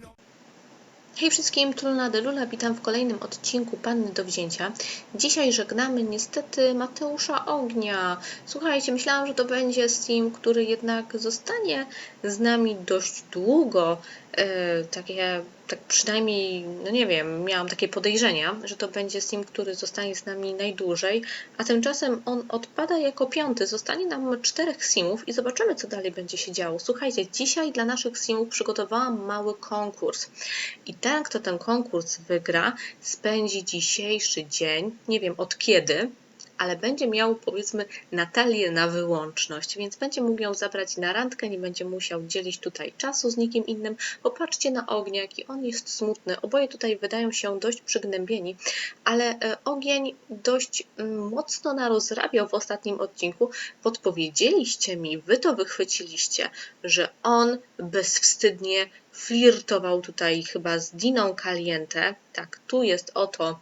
know. Hej wszystkim, Trulna Delula, witam w kolejnym odcinku Panny do Wzięcia. Dzisiaj żegnamy niestety Mateusza Ognia. Słuchajcie, myślałam, że to będzie Steam, który jednak zostanie z nami dość długo. E, takie, tak przynajmniej, no nie wiem, miałam takie podejrzenia, że to będzie Steam, który zostanie z nami najdłużej, a tymczasem on odpada jako piąty. Zostanie nam czterech Simów i zobaczymy, co dalej będzie się działo. Słuchajcie, dzisiaj dla naszych Simów przygotowałam mały konkurs. I ten, kto ten konkurs wygra, spędzi dzisiejszy dzień, nie wiem od kiedy, ale będzie miał powiedzmy Natalię na wyłączność, więc będzie mógł ją zabrać na randkę, nie będzie musiał dzielić tutaj czasu z nikim innym. Popatrzcie na ognia, jaki on jest smutny. Oboje tutaj wydają się dość przygnębieni, ale e, ogień dość mm, mocno narozrabiał w ostatnim odcinku. Podpowiedzieliście mi, wy to wychwyciliście, że on bezwstydnie flirtował tutaj chyba z Diną Caliente. Tak, tu jest oto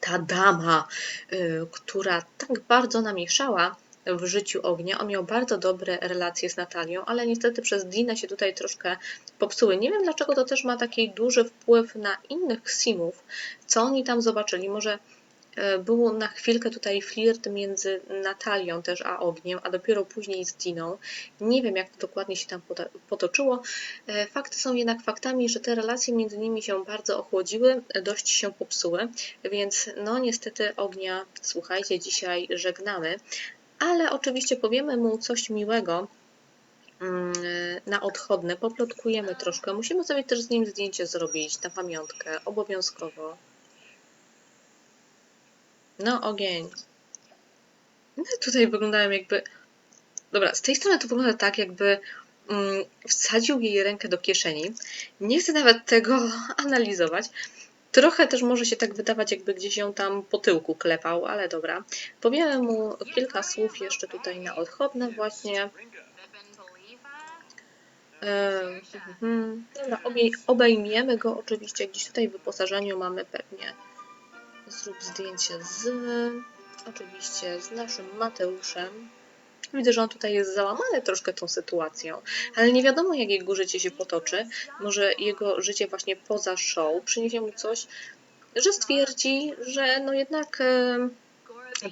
ta dama, y, która tak bardzo namieszała w życiu ognia. On miał bardzo dobre relacje z Natalią, ale niestety przez Dinę się tutaj troszkę popsuły. Nie wiem dlaczego to też ma taki duży wpływ na innych simów. Co oni tam zobaczyli? Może e, był na chwilkę tutaj flirt między Natalią też a ogniem, a dopiero później z Diną. Nie wiem, jak to dokładnie się tam potoczyło. E, Fakty są jednak faktami, że te relacje między nimi się bardzo ochłodziły, dość się popsuły, więc no niestety ognia, słuchajcie, dzisiaj żegnamy, ale oczywiście powiemy mu coś miłego mm, na odchodne, poplotkujemy troszkę. Musimy sobie też z nim zdjęcie zrobić na pamiątkę, obowiązkowo. No, ogień. No, tutaj wyglądają jakby. Dobra, z tej strony to wygląda tak, jakby mm, wsadził jej rękę do kieszeni. Nie chcę nawet tego analizować. Trochę też może się tak wydawać, jakby gdzieś ją tam po tyłku klepał, ale dobra. Powiemy mu kilka słów jeszcze tutaj na odchodne właśnie. Ehm, mhm. Dobra, obej- obejmiemy go oczywiście. Gdzieś tutaj w wyposażeniu mamy pewnie zrób zdjęcie z oczywiście z naszym Mateuszem. Widzę, że on tutaj jest załamany troszkę tą sytuacją, ale nie wiadomo, jak jego życie się potoczy. Może jego życie właśnie poza show przyniesie mu coś, że stwierdzi, że no jednak em,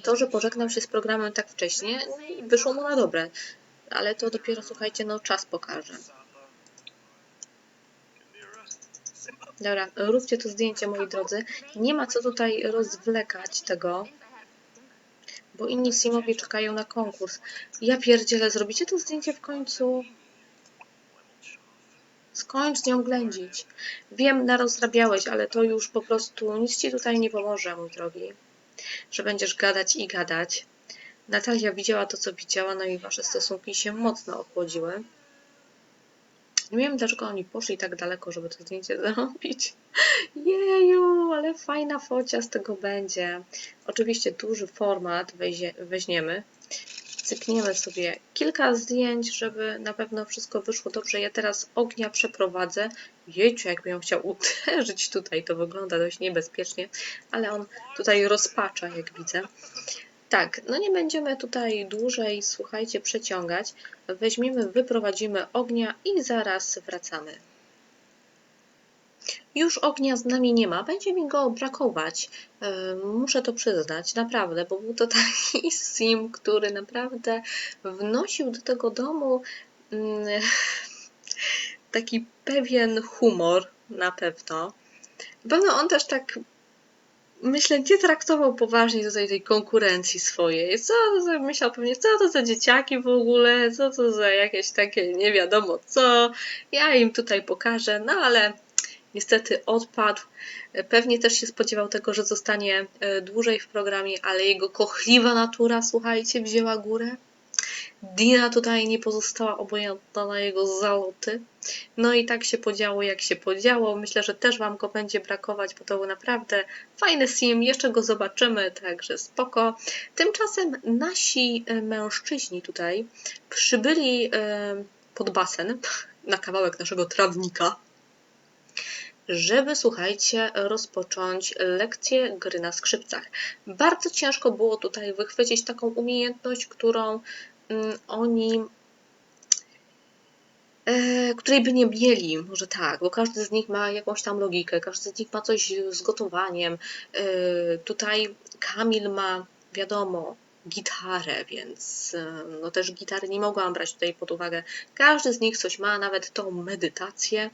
to, że pożegnał się z programem tak wcześnie, no wyszło mu na dobre. Ale to dopiero, słuchajcie, no czas pokaże. Dobra, róbcie to zdjęcie, moi drodzy. Nie ma co tutaj rozwlekać tego, bo inni Simowie czekają na konkurs. Ja pierdzielę, zrobicie to zdjęcie w końcu? Skończ nią ględzić. Wiem, narozrabiałeś, ale to już po prostu nic ci tutaj nie pomoże, mój drogi. Że będziesz gadać i gadać. Natalia widziała to, co widziała, no i wasze stosunki się mocno ochłodziły. Nie wiem, dlaczego oni poszli tak daleko, żeby to zdjęcie zrobić. Jeju, ale fajna focia z tego będzie. Oczywiście duży format weźmie, weźmiemy. Cykniemy sobie kilka zdjęć, żeby na pewno wszystko wyszło dobrze. Ja teraz ognia przeprowadzę. Jejciu, jakby ją chciał uderzyć tutaj, to wygląda dość niebezpiecznie, ale on tutaj rozpacza, jak widzę. Tak, no nie będziemy tutaj dłużej, słuchajcie, przeciągać. Weźmiemy, wyprowadzimy ognia i zaraz wracamy. Już ognia z nami nie ma, będzie mi go brakować. E, Muszę to przyznać, naprawdę, bo był to taki sim, który naprawdę wnosił do tego domu mm, taki pewien humor, na pewno. Na pewno on też tak myślę, nie traktował poważnie tutaj tej konkurencji swojej. Co to za, myślał pewnie, co to za dzieciaki w ogóle, co to za jakieś takie nie wiadomo co. Ja im tutaj pokażę, no ale niestety odpadł. Pewnie też się spodziewał tego, że zostanie e, dłużej w programie, ale jego kochliwa natura, słuchajcie, wzięła górę. Dina tutaj nie pozostała obojętna na jego zaloty. No i tak się podziało, jak się podziało. Myślę, że też Wam go będzie brakować, bo to był naprawdę fajny sim. Jeszcze go zobaczymy, także spoko. Tymczasem nasi e, mężczyźni tutaj przybyli e, pod basen na kawałek naszego trawnika żeby, słuchajcie, rozpocząć lekcję gry na skrzypcach. Bardzo ciężko było tutaj wychwycić taką umiejętność, którą oni e, której by nie mieli, może tak, bo każdy z nich ma jakąś tam logikę, każdy z nich ma coś z gotowaniem. E, tutaj Kamil ma, wiadomo, gitarę, więc e, no też gitary nie mogłam brać tutaj pod uwagę. Każdy z nich coś ma, nawet tą medytację,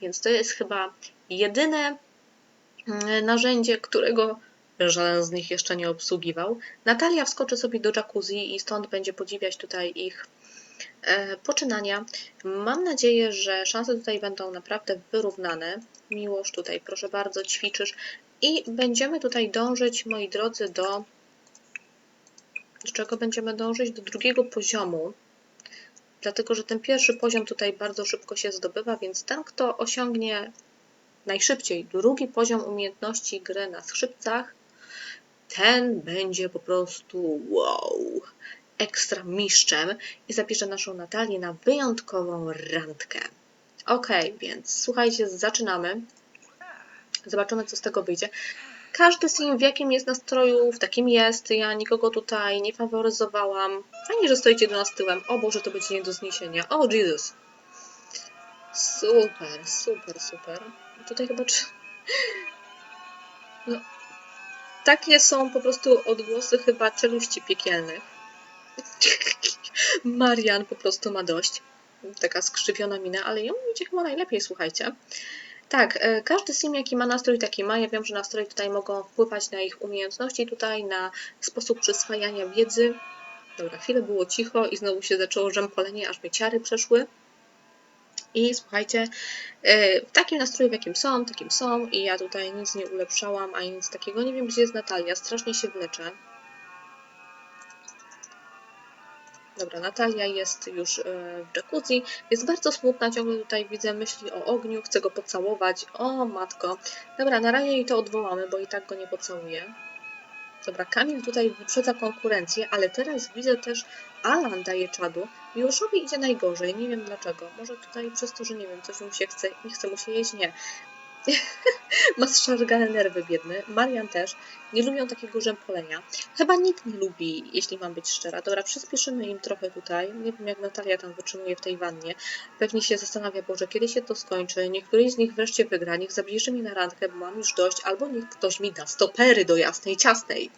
więc to jest chyba jedyne mm, narzędzie, którego żaden z nich jeszcze nie obsługiwał. Natalia wskoczy sobie do jacuzzi i stąd będzie podziwiać tutaj ich e, poczynania. Mam nadzieję, że szanse tutaj będą naprawdę wyrównane. Miłość tutaj, proszę bardzo, ćwiczysz. I będziemy tutaj dążyć, moi drodzy, do. Do czego będziemy dążyć? Do drugiego poziomu. Dlatego, że ten pierwszy poziom tutaj bardzo szybko się zdobywa, więc ten, kto osiągnie najszybciej drugi poziom umiejętności gry na skrzypcach, ten będzie po prostu wow, ekstra mistrzem i zabierze naszą Natalię na wyjątkową randkę. Ok, więc słuchajcie, zaczynamy. Zobaczymy, co z tego wyjdzie. Każdy sim w jakim jest nastroju, w takim jest. Ja nikogo tutaj nie faworyzowałam. Fajnie, że stoicie do nas tyłem. O Boże, to będzie nie do zniesienia. O Jesus. Super, super, super. Tutaj chyba... No, takie są po prostu odgłosy chyba czeluści piekielnych. Marian po prostu ma dość. Taka skrzywiona mina, ale ją idzie chyba najlepiej, słuchajcie. Tak, e, każdy sim jaki ma nastrój, taki ma. Ja wiem, że nastroje tutaj mogą wpływać na ich umiejętności, tutaj na sposób przyswajania wiedzy. Dobra, chwilę było cicho i znowu się zaczęło rzępolenie, aż mi ciary przeszły. I słuchajcie, e, w takim nastroju, w jakim są, takim są i ja tutaj nic nie ulepszałam, ani nic takiego. Nie wiem, gdzie jest Natalia, strasznie się wleczę. Dobra, Natalia jest już e, w jacuzzi, jest bardzo smutna, ciągle tutaj widzę myśli o ogniu, chcę go pocałować, o matko. Dobra, na razie jej to odwołamy, bo i tak go nie pocałuję. Dobra, Kamil tutaj wyprzedza konkurencję, ale teraz widzę też Alan daje czadu. Miłoszowi idzie najgorzej, nie wiem dlaczego. Może tutaj przez to, że nie wiem, coś mu się chce, nie chce mu się jeść, nie. Ma zszargane nerwy biedny. Marian też. Nie lubią takiego rzępolenia. Chyba nikt nie lubi, jeśli mam być szczera. Dobra, przyspieszymy im trochę tutaj. Nie wiem, jak Natalia tam wytrzymuje w tej wannie. Pewnie się zastanawia, Boże, kiedy się to skończy. Niech któryś z nich wreszcie wygra. Niech zabierze mnie na randkę, bo mam już dość. Albo niech ktoś mi da stopery do jasnej ciasnej.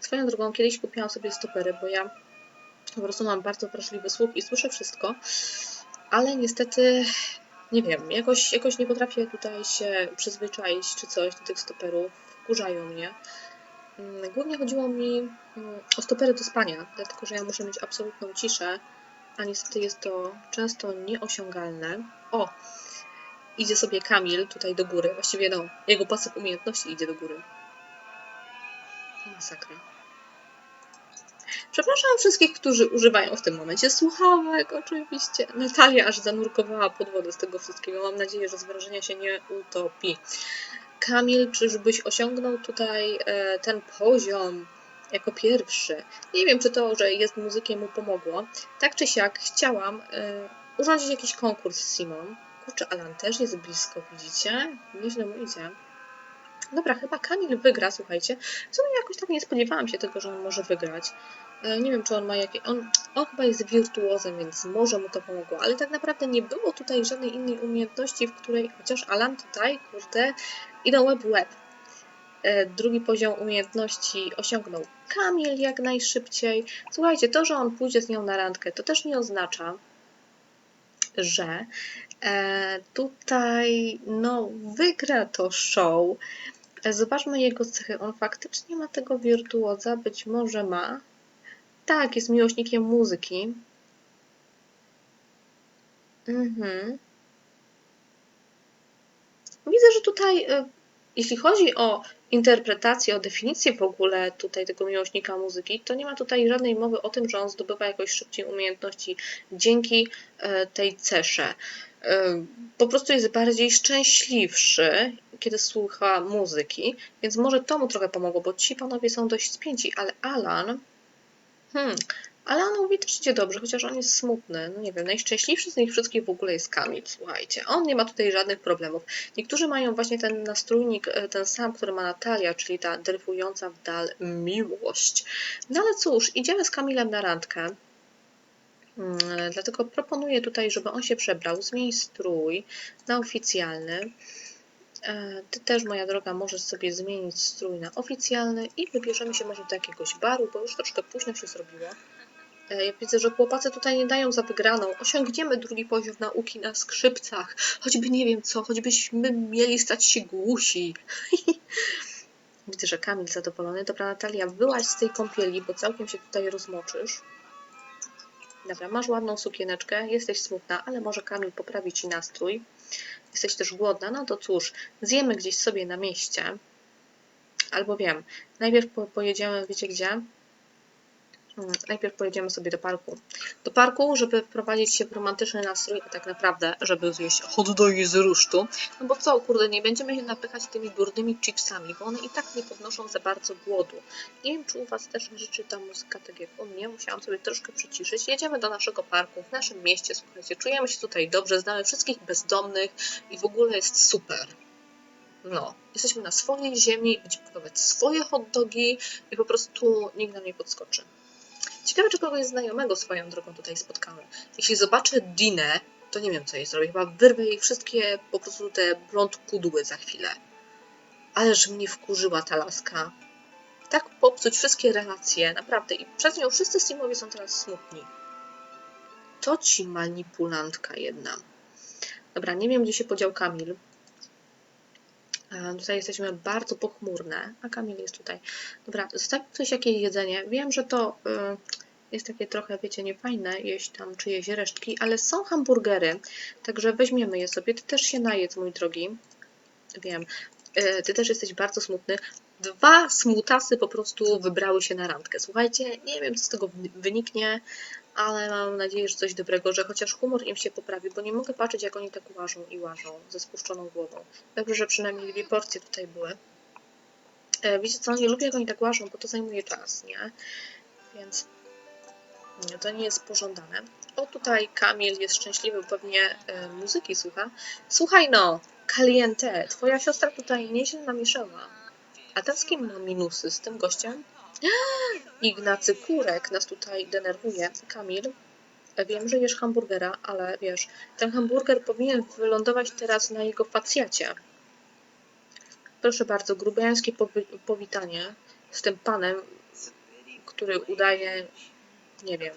Swoją drogą, kiedyś kupiłam sobie stopery, bo ja po prostu mam bardzo wrażliwy słuch i słyszę wszystko. Ale niestety nie wiem, jakoś, jakoś nie potrafię tutaj się przyzwyczaić czy coś do tych stoperów. Wkurzają mnie. Mm, Głównie chodziło mi mm, o stopery do spania, dlatego że ja muszę mieć absolutną ciszę, a niestety jest to często nieosiągalne. O! Idzie sobie Kamil tutaj do góry. Właściwie no, jego pasek umiejętności idzie do góry. Masakra. Przepraszam wszystkich, którzy używają w tym momencie słuchawek, oczywiście. Natalia aż zanurkowała pod wodę z tego wszystkiego. Mam nadzieję, że z wrażenia się nie utopi. Kamil, czyżbyś osiągnął tutaj e, ten poziom jako pierwszy? Nie wiem, czy to, że jest muzykiem mu pomogło. Tak czy siak chciałam e, urządzić jakiś konkurs z Simon. Kurczę, Alan też jest blisko, widzicie? Nieźle mu idzie. Dobra, chyba Kamil wygra, słuchajcie. W sumie jakoś tak nie spodziewałam się tego, że on może wygrać. E, Nie wiem, czy on ma jakieś. On, on chyba jest wirtuozem, więc może mu to pomogło, ale tak naprawdę nie było tutaj żadnej innej umiejętności, w której chociaż Alan tutaj, kurde, idą łeb w łeb. E, Drugi poziom umiejętności osiągnął Kamil jak najszybciej. Słuchajcie, to, że on pójdzie z nią na randkę, to też nie oznacza, że e, tutaj no, wygra to show. Zobaczmy jego cechy. On faktycznie ma tego wirtuoza, być może ma. Tak, jest miłośnikiem muzyki. Mhm. Widzę, że tutaj, e, jeśli chodzi o interpretację, o definicję w ogóle tutaj tego miłośnika muzyki, to nie ma tutaj żadnej mowy o tym, że on zdobywa jakoś szybciej umiejętności dzięki e, tej cesze. E, Po prostu jest bardziej szczęśliwszy, kiedy słucha muzyki, więc może to mu trochę pomogło, bo ci panowie są dość spięci, ale Alan, hmm, Alanowi też idzie dobrze, chociaż on jest smutny. No nie wiem, najszczęśliwszy z nich wszystkich w ogóle jest Kamil, słuchajcie. On nie ma tutaj żadnych problemów. Niektórzy mają właśnie ten nastrójnik, e, ten sam, który ma Natalia, czyli ta dryfująca w dal miłość. No ale cóż, idziemy z Kamilem na randkę. Mm, Dlatego proponuję tutaj, żeby on się przebrał, zmień strój na oficjalny. E, Ty też, moja droga, możesz sobie zmienić strój na oficjalny i wybierzemy się może do jakiegoś baru, bo już troszkę późno się zrobiło. E, Ja widzę, że chłopacy tutaj nie dają za wygraną. Osiągniemy drugi poziom nauki na skrzypcach. Choćby nie wiem co, choćbyśmy mieli stać się głusi. Widzę, że Kamil zadowolony. Dobra, Natalia, wyłaź z tej kąpieli, bo całkiem się tutaj rozmoczysz. Dobra, masz ładną sukieneczkę, jesteś smutna, ale może Kamil poprawi ci nastrój. Jesteś też głodna, no to cóż, zjemy gdzieś sobie na mieście. Albo wiem, najpierw po, pojedziemy, wiecie gdzie? Hmm, Najpierw pojedziemy sobie do parku. Do parku, żeby wprowadzić się w romantyczny nastrój, a tak naprawdę, żeby zjeść hot dogi z rusztu. No bo co, kurde, nie będziemy się napychać tymi durnymi chipsami, bo one i tak nie podnoszą za bardzo głodu. Nie wiem, czy u Was też życzy ta muzyka tak jak u mnie. Musiałam sobie troszkę przyciszyć. Jedziemy do naszego parku w naszym mieście, słuchajcie, czujemy się tutaj dobrze, znamy wszystkich bezdomnych i w ogóle jest super. No, jesteśmy na swojej ziemi, będziemy kupować swoje hot dogi i po prostu nikt nam nie podskoczy. Ciekawe, czy kogoś znajomego swoją drogą tutaj spotkamy. Jeśli zobaczę Dinę, to nie wiem, co jej zrobię. Chyba wyrwę jej wszystkie po prostu te blond kudły za chwilę. Ależ mnie wkurzyła ta laska. Tak popsuć wszystkie relacje, naprawdę. I przez nią wszyscy Simowie są teraz smutni. To ci manipulantka jedna. Dobra, nie wiem, gdzie się podział Kamil. E, Tutaj jesteśmy bardzo pochmurne, a Kamil jest tutaj. Dobra, zostawił coś jakieś jedzenie. Wiem, że to y, jest takie trochę, wiecie, niefajne jeść tam czyjeś resztki, ale są hamburgery, także weźmiemy je sobie. Ty też się najedz, mój drogi. Wiem, y, ty też jesteś bardzo smutny. Dwa smutasy po prostu wybrały się na randkę. Słuchajcie, nie wiem, co z tego wy- wyniknie, ale mam nadzieję, że coś dobrego, że chociaż humor im się poprawi, bo nie mogę patrzeć, jak oni tak łażą i łażą ze spuszczoną głową. Dobrze, że przynajmniej dwie porcje tutaj były. E, co, nie lubię jak oni tak łażą, bo to zajmuje czas, nie? Więc nie, to nie jest pożądane. O, tutaj Kamil jest szczęśliwy, pewnie e, muzyki słucha. Słuchaj no, Caliente, twoja siostra tutaj nieźle namieszała. A ten z kim ma minusy? Z tym gościem? Ignacy Kurek nas tutaj denerwuje. Kamil, wiem, że jesz hamburgera, ale wiesz, ten hamburger powinien wylądować teraz na jego facjacie. Proszę bardzo, grubiańskie powi- powitanie z tym panem, który udaje, nie wiem,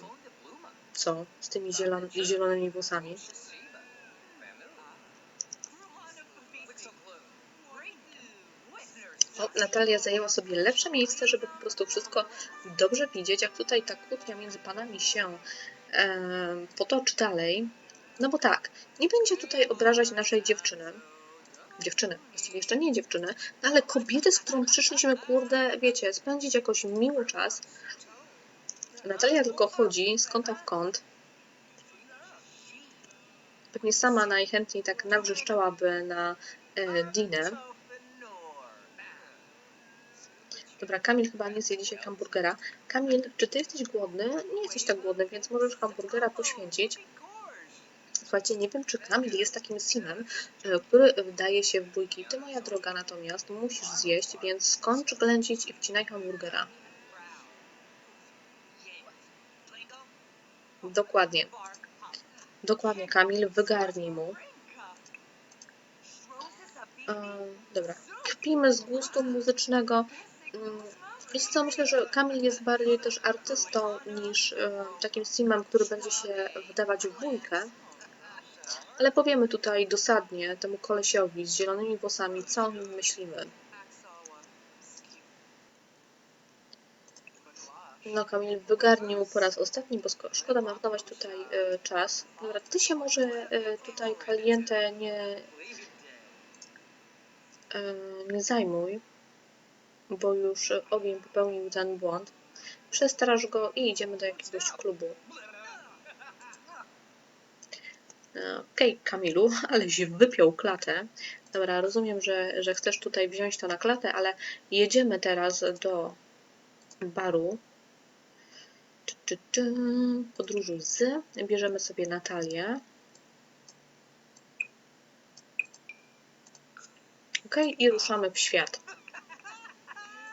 co, z tymi zielon- zielonymi włosami. O, Natalia zajęła sobie lepsze miejsce, żeby po prostu wszystko dobrze widzieć, jak tutaj ta kłótnia między panami się em, potoczy dalej. No bo tak, nie będzie tutaj obrażać naszej dziewczyny. Dziewczyny, właściwie jeszcze nie dziewczyny, no ale kobiety, z którą przyszliśmy, kurde, wiecie, spędzić jakoś miły czas. Natalia tylko chodzi z kąta w kąt. Pewnie sama najchętniej tak nawrzeszczałaby na e, Dinę. Dobra, Kamil chyba nie zje dzisiaj hamburgera. Kamil, czy ty jesteś głodny? Nie jesteś tak głodny, więc możesz hamburgera poświęcić. Słuchajcie, nie wiem, czy Kamil jest takim simem, e, który wdaje się w bójki. Ty, moja droga, natomiast musisz zjeść, więc skończ ględzić i wcinaj hamburgera. Dokładnie. Dokładnie, Kamil, wygarnij mu. E, dobra, kpimy z gustu muzycznego. Wiecie co, myślę, że Kamil jest bardziej też artystą niż e, takim simem, który będzie się wdawać w bójkę. Ale powiemy tutaj dosadnie temu kolesiowi z zielonymi włosami, co o nim myślimy. No Kamil, wygarnij mu po raz ostatni, bo szkoda marnować tutaj e, czas. Dobra, ty się może e, tutaj kalientę nie, e, nie zajmuj, bo już ogień popełnił ten błąd. Przestraż go i idziemy do jakiegoś klubu. E, Okej, Kamilu, aleś wypiął klatę. Dobra, rozumiem, że, że chcesz tutaj wziąć to na klatę, ale jedziemy teraz do baru. Czy, czy, czy, podróżuj z. Bierzemy sobie Natalię. Ok, i ruszamy w świat.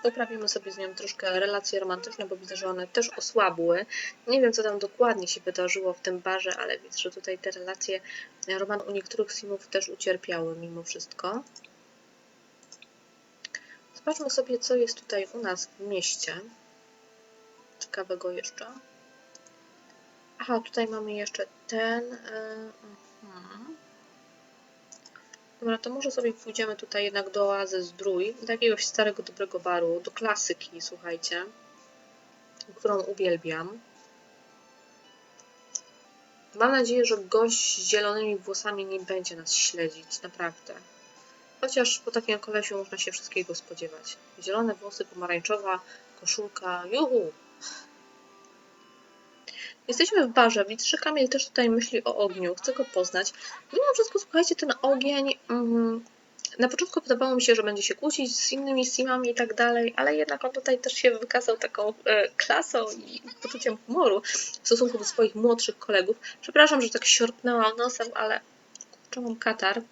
Poprawimy sobie z nią troszkę relacje romantyczne, bo widzę, że one też osłabły. Nie wiem, co tam dokładnie się wydarzyło w tym barze, ale widzę, że tutaj te relacje romantyczne u niektórych simów też ucierpiały mimo wszystko. Zobaczmy sobie, co jest tutaj u nas w mieście. Ciekawego jeszcze. Aha, tutaj mamy jeszcze ten. Yy. Dobra, to może sobie pójdziemy tutaj jednak do oazy Zdrój, do jakiegoś starego, dobrego baru, do klasyki, słuchajcie, którą uwielbiam. Mam nadzieję, że gość z zielonymi włosami nie będzie nas śledzić, naprawdę. Chociaż po takim kolesiu można się wszystkiego spodziewać. Zielone włosy, pomarańczowa koszulka, juhu! Jesteśmy w barze, widzę, że Kamil też tutaj myśli o ogniu, chcę go poznać. Mimo wszystko, słuchajcie, ten ogień... Mm, na początku wydawało mi się, że będzie się kłócić z innymi simami i tak dalej, ale jednak on tutaj też się wykazał taką e, klasą i poczuciem humoru w stosunku do swoich młodszych kolegów. Przepraszam, że tak siorpnęłam nosem, ale kurczę, mam katar.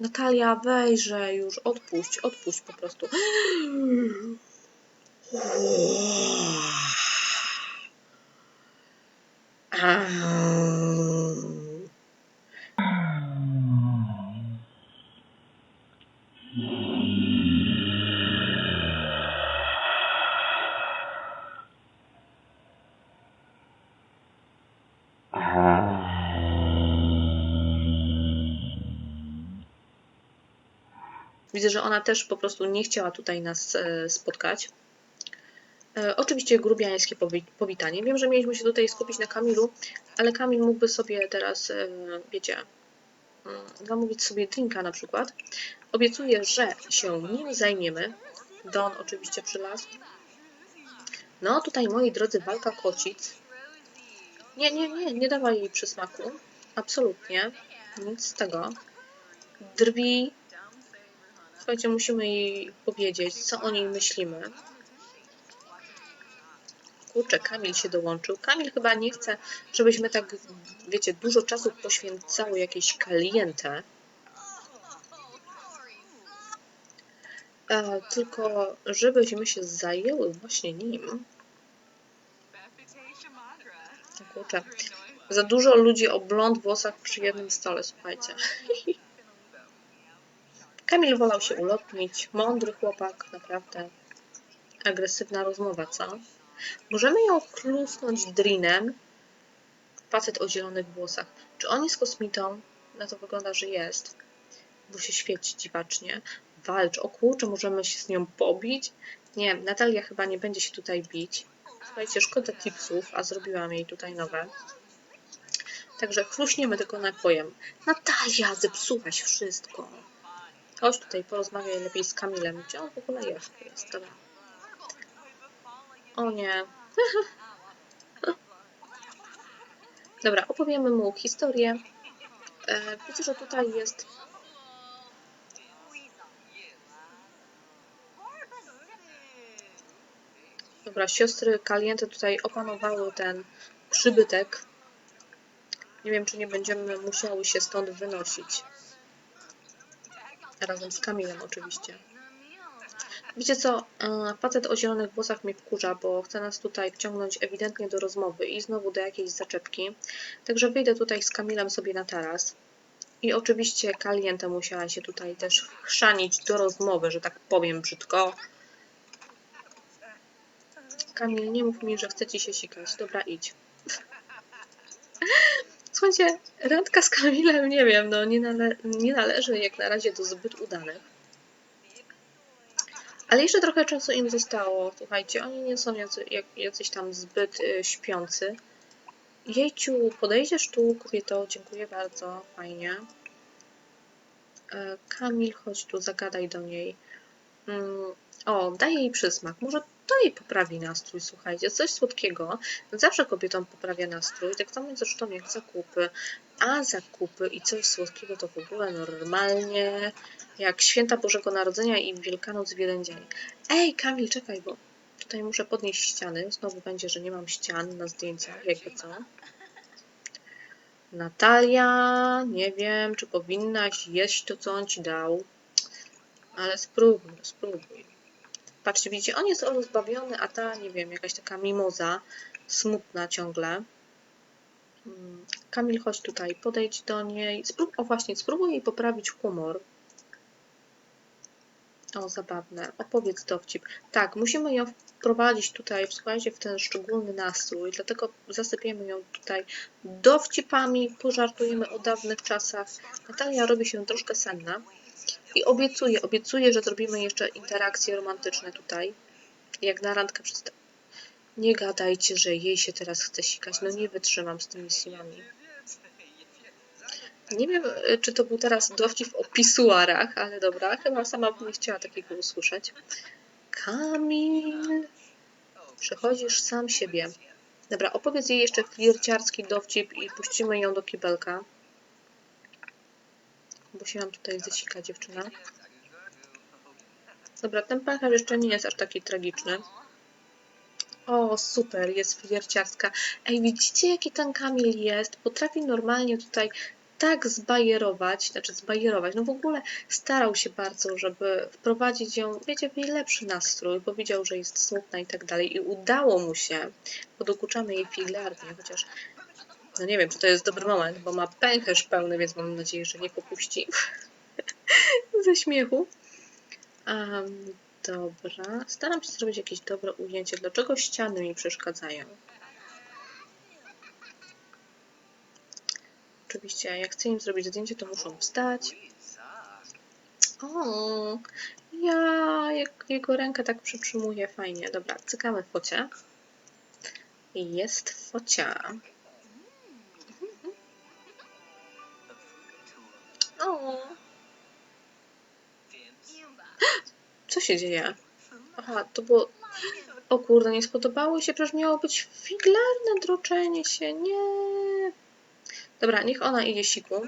Natalia, wejrze już, odpuść, odpuść po prostu. Widzę, że ona też po prostu nie chciała tutaj nas e, spotkać. E, oczywiście grubiańskie powi- powitanie. Wiem, że mieliśmy się tutaj skupić na Kamilu, ale Kamil mógłby sobie teraz, e, wiecie, mm, zamówić sobie drinka na przykład. Obiecuję, że się nim zajmiemy. Don oczywiście przylazł. No, tutaj, moi drodzy, walka kocic. Nie, nie, nie, nie dawaj jej przysmaku. Absolutnie. Nic z tego. Drwi. Słuchajcie, musimy jej powiedzieć, co o niej myślimy. Kurczę, Kamil się dołączył. Kamil chyba nie chce, żebyśmy tak, wiecie, dużo czasu poświęcały jakiejś klientę. E, tylko żebyśmy się zajęły właśnie nim. Kurczę, za dużo ludzi o blond włosach przy jednym stole, słuchajcie. Kamil wolał się ulotnić. Mądry chłopak, naprawdę. Agresywna rozmowa, co? Możemy ją chlusnąć drinem. Facet o zielonych włosach. Czy on jest kosmitą? Na to wygląda, że jest. Bo się świeci dziwacznie. Walcz. O kurczę, możemy się z nią pobić? Nie, Natalia chyba nie będzie się tutaj bić. Słuchajcie, szkoda tipsów, a zrobiłam jej tutaj nowe. Także chluśniemy tylko napojem. Natalia, zepsułaś wszystko. Chodź tutaj, porozmawiaj lepiej z Kamilem. Gdzie on w ogóle jest dobra. O nie. Dobra, opowiemy mu historię. E, widzę, że tutaj jest. Dobra, siostry Kaliente tutaj opanowały ten przybytek. Nie wiem, czy nie będziemy musiały się stąd wynosić. Razem z Kamilem oczywiście. Wiecie co, e, facet o zielonych włosach mnie wkurza, bo chce nas tutaj wciągnąć ewidentnie do rozmowy i znowu do jakiejś zaczepki. Także wyjdę tutaj z Kamilem sobie na taras. I oczywiście Kaliente musiała się tutaj też chrzanić do rozmowy, że tak powiem brzydko. Kamil, nie mów mi, że chce ci się sikać. Dobra, idź. Słuchajcie, randka z Kamilem, nie wiem, no nie, nale nie należy jak na razie do zbyt udanych. Ale jeszcze trochę czasu im zostało. Słuchajcie, oni nie są jak, jacyś tam zbyt y, śpiący. Jejciu, podejdziesz tu, kobieto, dziękuję bardzo, fajnie. E, Kamil, chodź tu, zagadaj do niej. Mm, o, daj jej przysmak. Może to jej poprawi nastrój, słuchajcie. Coś słodkiego zawsze kobietom poprawia nastrój. Tak samo zresztą jak zakupy. A zakupy i coś słodkiego to w ogóle normalnie. Jak święta Bożego Narodzenia i Wielkanoc w jeden dzień. Ej, Kamil, czekaj, bo tutaj muszę podnieść ściany. Znowu będzie, że nie mam ścian na zdjęciach, jakby co. Natalia, nie wiem, czy powinnaś jeść to, co on ci dał. Ale spróbuj, spróbuj. Patrzcie, widzicie, on jest rozbawiony, a ta, nie wiem, jakaś taka mimoza, smutna ciągle. Mm, Kamil, chodź tutaj, podejdź do niej. Sprób o właśnie, spróbuj jej poprawić humor. O, zabawne. Opowiedz dowcip. Tak, musimy ją wprowadzić tutaj, słuchajcie, w ten szczególny nastrój, dlatego zasypiemy ją tutaj dowcipami, pożartujemy o dawnych czasach. Natalia robi się troszkę senna i obiecuję, obiecuję, że zrobimy jeszcze interakcje romantyczne tutaj, jak na randkę przez... Nie gadajcie, że jej się teraz chce sikać, no nie wytrzymam z tymi simami. Nie wiem, y, czy to był teraz dowcip o pisuarach, ale dobra, chyba sama bym nie chciała takiego usłyszeć. Kamil, przechodzisz sam siebie. Dobra, opowiedz jej jeszcze flirciarski dowcip i puścimy ją do kibelka. Bo się nam tutaj zasika dziewczyna. Dobra, ten pęcherz jeszcze nie jest aż taki tragiczny. O, super, jest flirciarska. Ej, widzicie jaki ten Kamil jest? Potrafi normalnie tutaj tak zbajerować, znaczy zbajerować, no w ogóle starał się bardzo, żeby wprowadzić ją, wiecie, w jej lepszy nastrój, bo widział, że jest smutna i tak dalej i udało mu się, podokuczamy jej figlarnie, chociaż no nie wiem, czy to jest dobry moment, bo ma pęcherz pełny, więc mam nadzieję, że nie popuści ze śmiechu. Um, dobra, staram się zrobić jakieś dobre ujęcie. Dlaczego ściany mi przeszkadzają? Oczywiście, jak chcę im zrobić zdjęcie, to muszą wstać. O, ja, jak jego rękę tak przytrzymuję, fajnie. Dobra, cykamy focie. I jest focia. O, co się dzieje? Aha, to było... O kurde, nie spodobało się, przecież miało być figlarne droczenie się, nie. Dobra, niech ona idzie siku.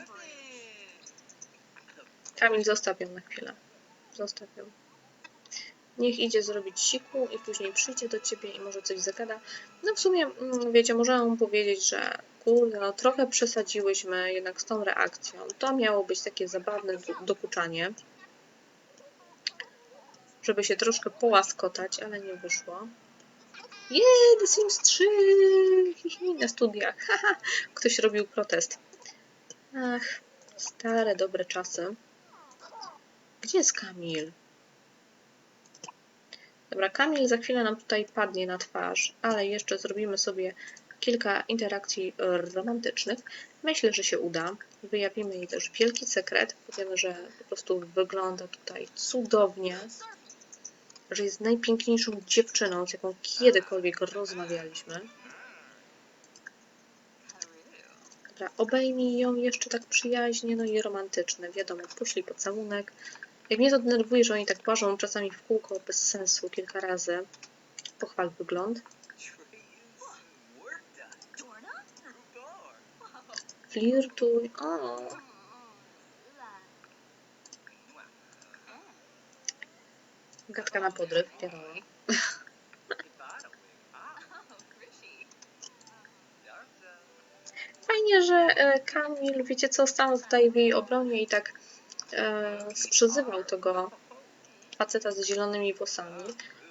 Kamil, zostaw na chwilę. Zostaw ją. Niech idzie zrobić siku i później przyjdzie do ciebie i może coś zagada. No w sumie, mm, wiecie, możemy mu powiedzieć, że kurde, no trochę przesadziłyśmy jednak z tą reakcją. To miało być takie zabawne do- dokuczanie. Żeby się troszkę połaskotać, ale nie wyszło. Yeah, The Sims 3! Hihi, na studiach. Ktoś robił protest. Ach, stare, dobre czasy. Gdzie jest Kamil? Dobra, Kamil za chwilę nam tutaj padnie na twarz, ale jeszcze zrobimy sobie kilka interakcji romantycznych. Myślę, że się uda. Wyjawimy jej też wielki sekret. Powiemy, że po prostu wygląda tutaj cudownie, że jest najpiękniejszą dziewczyną, z jaką kiedykolwiek rozmawialiśmy. Dobra, obejmij ją jeszcze tak przyjaźnie, no i romantyczne. Wiadomo, puślij pocałunek. Jak mnie to denerwuje, że oni tak łażą czasami w kółko bez sensu kilka razy. Pochwal wygląd. Flirtuj. O. Gadka na podryw, wiadomo. Fajnie, że e, Kamil, wiecie co, stanął tutaj w jej obronie i tak e, tego faceta z zielonymi włosami.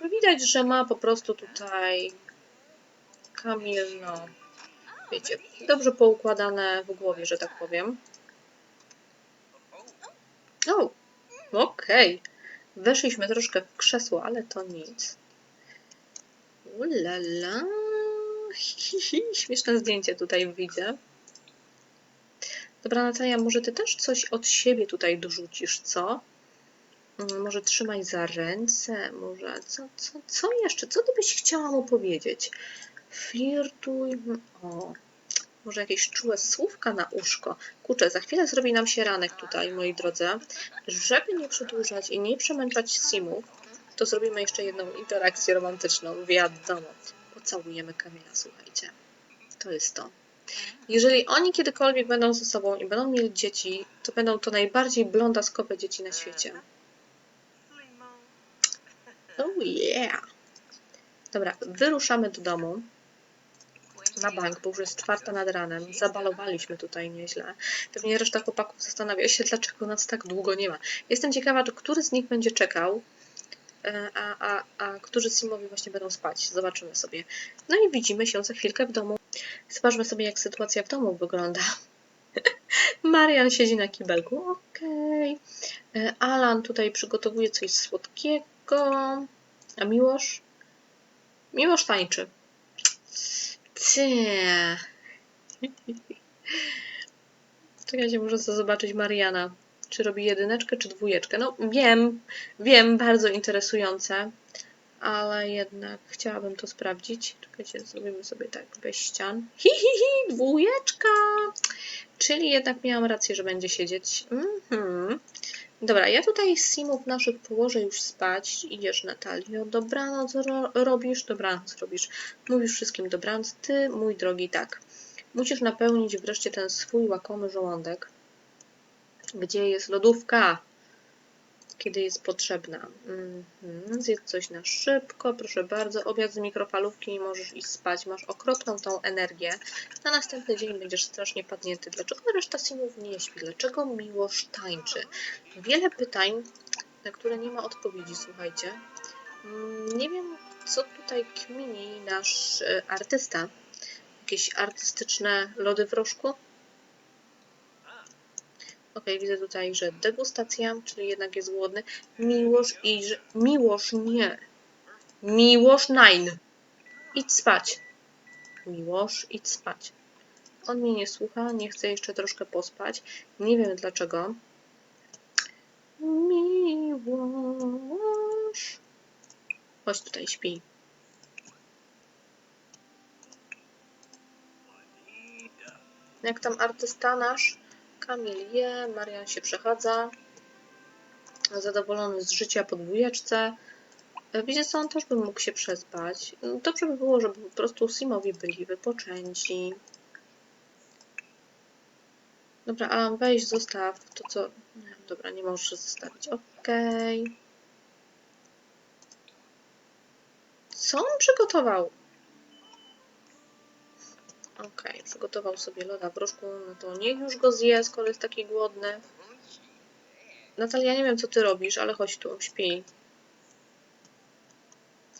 No Widać, że ma po prostu tutaj Kamil, no, wiecie, dobrze poukładane w głowie, że tak powiem. O, okej. Weszliśmy troszkę w krzesło, ale to nic. Ulala. Śmieszne zdjęcie tutaj widzę. Dobra, Natalia, może ty też coś od siebie tutaj dorzucisz, co? Mm, Może trzymaj za ręce, może co, co, co jeszcze? Co ty byś chciała mu powiedzieć? Flirtuj, o, może jakieś czułe słówka na uszko. Kurczę, za chwilę zrobi nam się ranek tutaj, moi drodzy. Żeby nie przedłużać i nie przemęczać simów, to zrobimy jeszcze jedną interakcję romantyczną, wiadomo. Pocałujemy Kamila, słuchajcie. To jest to. Jeżeli oni kiedykolwiek będą ze sobą i będą mieli dzieci, to będą to najbardziej blondaskowe dzieci na świecie. Oh yeah! Dobra, wyruszamy do domu. Na bank, bo już jest czwarta nad ranem. Zabalowaliśmy tutaj nieźle. Pewnie reszta chłopaków zastanawia się, dlaczego nas tak długo nie ma. Jestem ciekawa, czy który z nich będzie czekał. e, a, a, a którzy Simowie właśnie będą spać. Zobaczymy sobie. No i widzimy się za chwilkę w domu. Zobaczmy sobie, jak sytuacja w domu wygląda. Marian siedzi na kibelku. Okej. E, Alan tutaj przygotowuje coś słodkiego. A Miłosz? Miłosz tańczy. Cie. Czekajcie, muszę sobie zobaczyć Mariana. Czy robi jedyneczkę, czy dwójeczkę? No wiem, wiem, bardzo interesujące, ale jednak chciałabym to sprawdzić. Czekajcie, zrobimy sobie tak, bez ścian. Hi, hi, hi, dwójeczka! Czyli jednak miałam rację, że będzie siedzieć. Mhm. Dobra, ja tutaj z simów naszych położę już spać. Idziesz, Natalio. Dobranoc ro robisz, dobranoc robisz. Mówisz wszystkim dobranoc. Ty, mój drogi, tak. Musisz napełnić wreszcie ten swój łakomy żołądek. Gdzie jest lodówka? Kiedy jest potrzebna. Mhm. Zjedz coś na szybko, proszę bardzo. Obiad z mikrofalówki i możesz iść spać. Masz okropną tą energię. Na następny dzień będziesz strasznie padnięty. Dlaczego reszta simów nie śpi? Dlaczego miłość tańczy? Wiele pytań, na które nie ma odpowiedzi, słuchajcie. Mm, Nie wiem, co tutaj kmini nasz e, artysta. Jakieś artystyczne lody w rożku? Ok, widzę tutaj, że degustacja, czyli jednak jest głodny. Miłosz i... że- Miłosz nie. Miłosz nine. Idź spać. Miłosz, idź spać. On mnie nie słucha, nie chce jeszcze troszkę pospać. Nie wiem dlaczego. Miłosz. Chodź tutaj, śpi. Jak tam artysta nasz? Kamil je, Marian się przechadza. Zadowolony z życia po dwójeczce. E, Wiecie co, on też by mógł się przespać. Dobrze by było, żeby po prostu Simowie byli wypoczęci. Dobra, Alan, weź, zostaw to, co... Nie, Dobra, nie możesz zostawić. Okej. Co on przygotował? Okej, przygotował sobie loda w rożku, no to niech już go zje, skoro jest taki głodny. Natalia, nie wiem co ty robisz, ale chodź tu, śpi.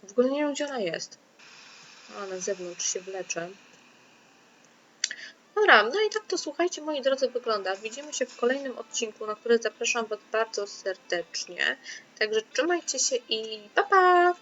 W ogóle nie wiem gdzie ona jest. A, na zewnątrz się wlecze. Dobra, no i tak to słuchajcie, moi drodzy, wygląda. Widzimy się w kolejnym odcinku, na który zapraszam Was bardzo serdecznie. Także trzymajcie się i pa pa!